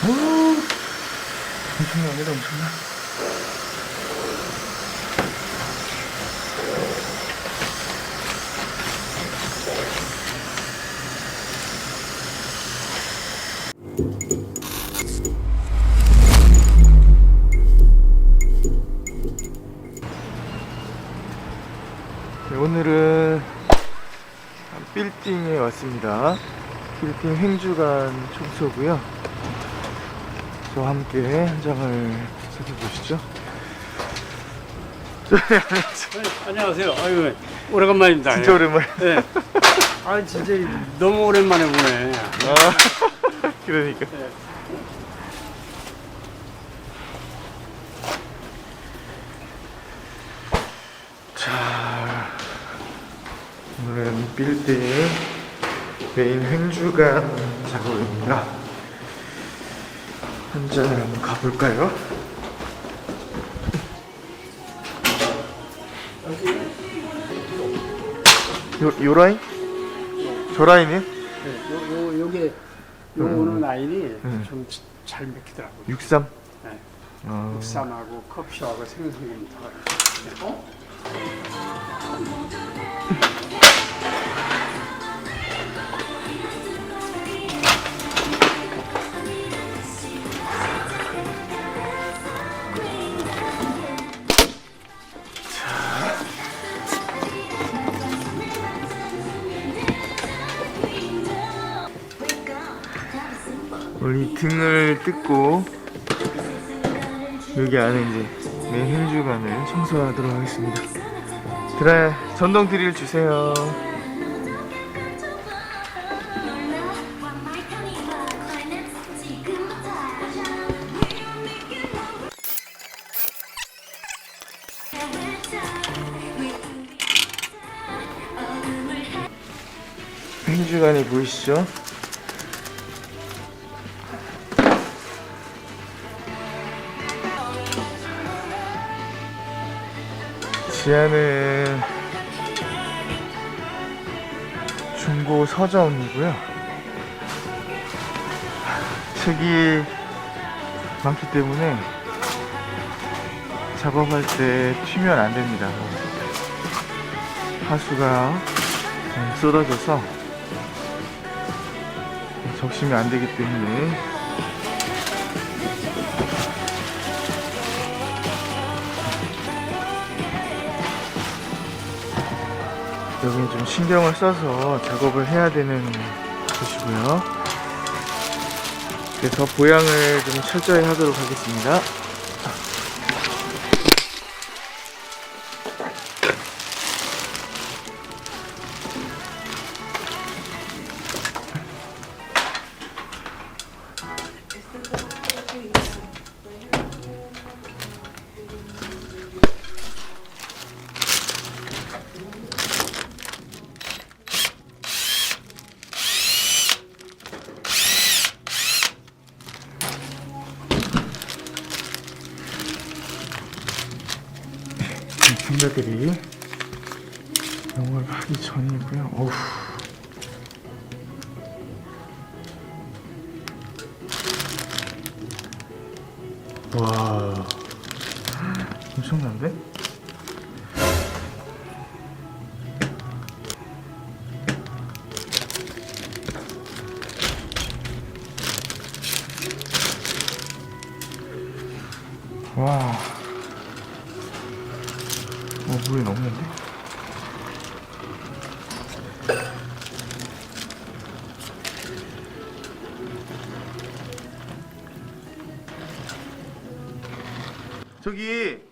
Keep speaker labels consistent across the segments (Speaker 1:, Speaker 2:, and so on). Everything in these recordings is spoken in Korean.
Speaker 1: 오, 엄청납니다, 엄청나. 네, 오늘은 빌딩에 왔습니다. 빌딩 횡주간 청소고요. 저와 함께 현장을 살펴보시죠.
Speaker 2: 네, 안녕하세요. 아유, 오래간만입니다.
Speaker 1: 진짜 오랜만에.
Speaker 2: 네. 아, 진짜 너무 오랜만에 보네.
Speaker 1: 아, 그러니까.
Speaker 2: 네.
Speaker 1: 자, 오늘은 빌딩 메인 횡주간 작업입니다. 현장을 한번 가볼까요? 요, 요 라인? 저 라인이요?
Speaker 2: 네, 요, 요, 요게, 요 오는 라인이
Speaker 1: 음.
Speaker 2: 좀 잘 맥히더라고요.
Speaker 1: 63?
Speaker 2: 네.
Speaker 1: 아,
Speaker 2: 국산하고 커피하고 생선부터. 어?
Speaker 1: 이 등을 뜯고 여기 안에 이제 메인 횡주관을 청소하도록 하겠습니다. 드라이 전동 드릴 주세요. 횡주관이 보이시죠? 지하는 중고 서점이고요. 책이 많기 때문에 작업할 때 튀면 안 됩니다. 하수가 쏟아져서 적시면 안 되기 때문에 여기 좀 신경을 써서 작업을 해야 되는 곳이고요. 그래서 보양을 좀 철저히 하도록 하겠습니다. 선배들이 영업을 하기 전이고요. 어후. 와, 엄청난데? 와. 어, 물이 넘는데? 저기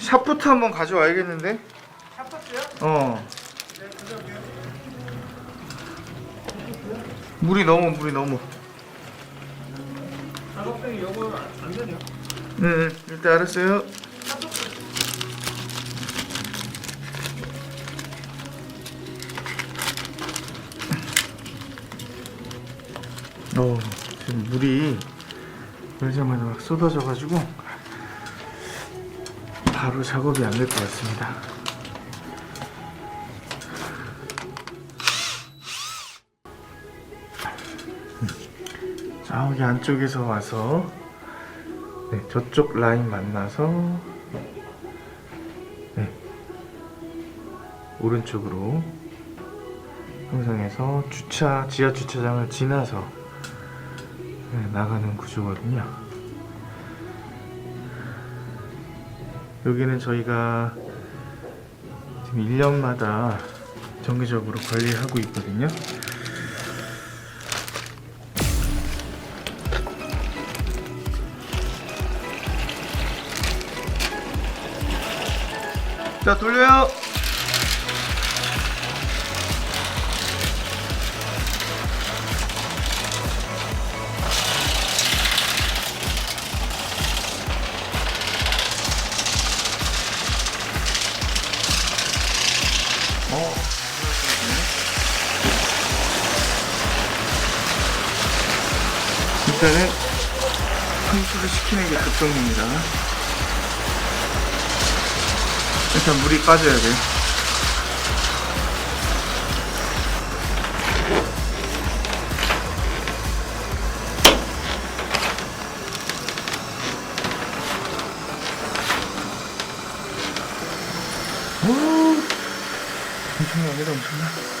Speaker 1: 샤프트 한번 가져와야겠는데? 샤프트요? 어. 물이 너무 물이 너무.
Speaker 2: 작업병이 요거 안 되냐?
Speaker 1: 네, 일단 알았어요. 쏟아져가지고 바로 작업이 안 될 것 같습니다. 저기 안쪽에서 와서 네, 저쪽 라인 만나서 네, 오른쪽으로 형성해서 주차 지하 주차장을 지나서 네, 나가는 구조거든요. 여기는 저희가 지금 1년마다 정기적으로 관리하고 있거든요. 자 돌려요. 급정입니다. 일단 물이 빠져야 돼. 오, 엄청납니다, 엄청나.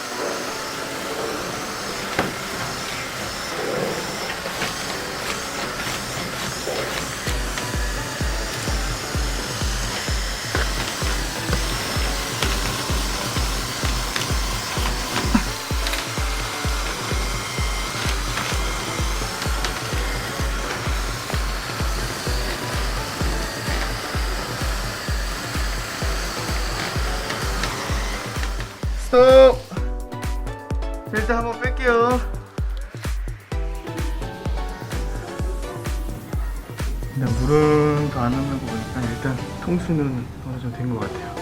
Speaker 1: 스톱! 일단 한번 뺄게요. 일단 물은 더안 넣는 거 보니까 일단 통수는 어느 정도 된 것 같아요.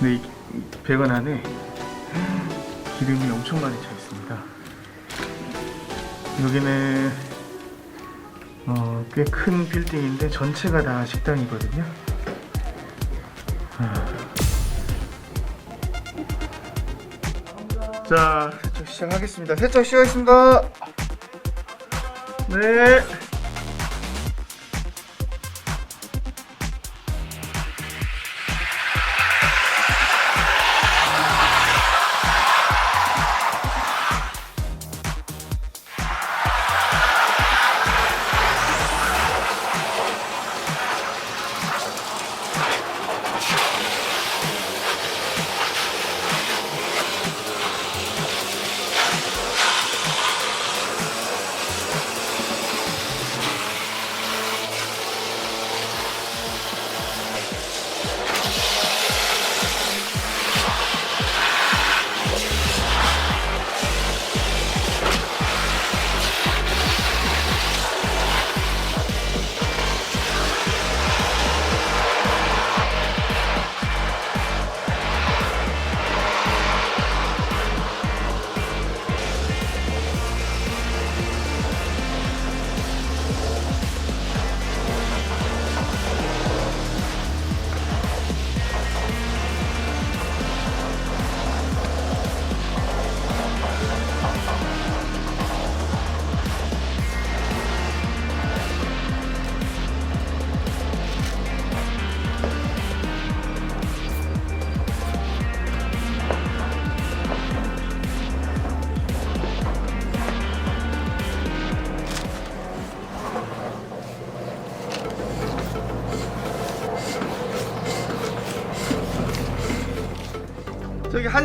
Speaker 1: 근데 이 배관 안에 기름이 엄청 많이 차 있습니다. 여기는 어, 꽤 큰 빌딩인데 전체가 다 식당이거든요. 자, 세척 시작하겠습니다. 세척 시작하겠습니다. 네.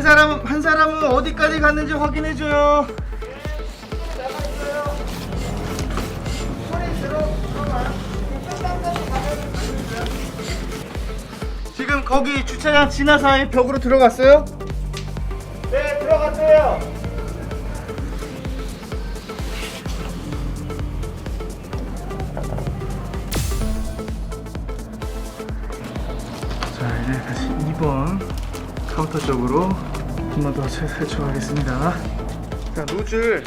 Speaker 1: 사람 한 사람은 어디까지 갔는지 확인해 줘요. 지금 거기 주차장 지나서 벽으로 들어갔어요? 더 세척하겠습니다. 자, 노즐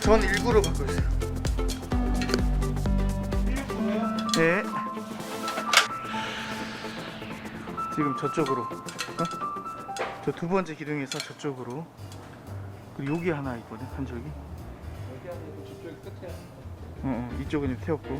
Speaker 1: 전 1구로 바꿔 주세요. 네. 지금 저쪽으로. 어? 저두 번째 기둥에서 저쪽으로. 그리고 여기 하나 있거든, 한 쪽이.
Speaker 2: 저쪽 끝에.
Speaker 1: 어, 어 이쪽은 이제 태웠고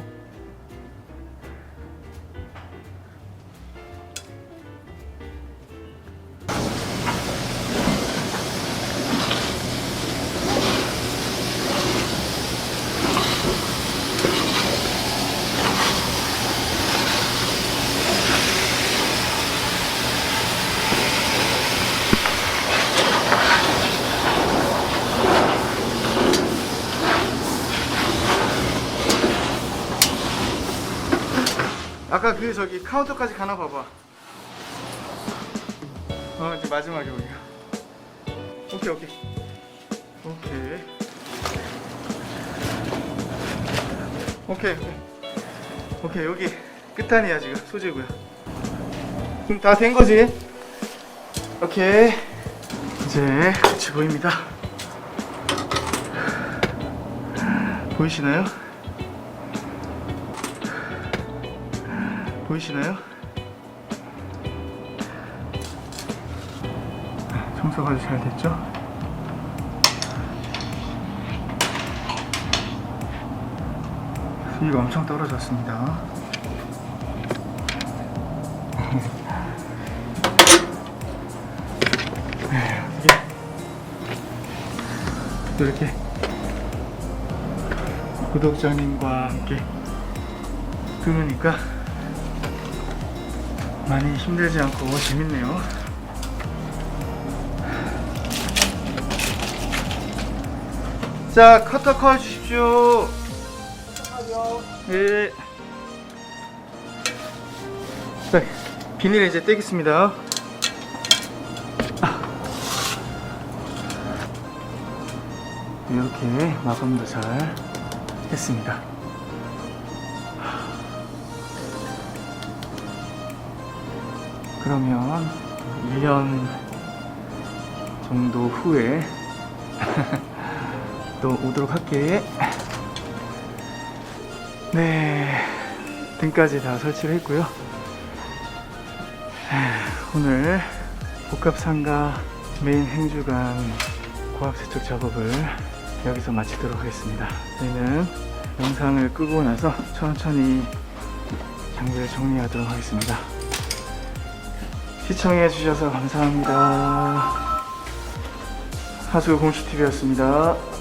Speaker 1: 아까 그 저기 카운터까지 가나 봐봐. 어 이제 마지막에 우리가. 오케이 오케이. 오케이. 오케이 오케이. 오케이 여기 끝단이야 지금 소재고요. 지금 다 된 거지? 오케이. 이제 끝이 보입니다. 보이시나요? 보이시나요? 청소가 아주 잘 됐죠? 수위가 엄청 떨어졌습니다. 네, 또 이렇게 구독자님과 함께 들으니까 많이 힘들지 않고 재밌네요. 자, 커터 커 주십시오. 예. 자, 비닐 이제 떼겠습니다. 이렇게 마감도 잘 했습니다. 그러면 1년 정도 후에 또 오도록 할게. 네, 등까지 다 설치를 했고요. 하, 오늘 복합상가 메인 행주관 고압 세척 작업을 여기서 마치도록 하겠습니다. 저희는 영상을 끄고 나서 천천히 장비를 정리하도록 하겠습니다. 시청해 주셔서 감사합니다. 하수 공시TV였습니다.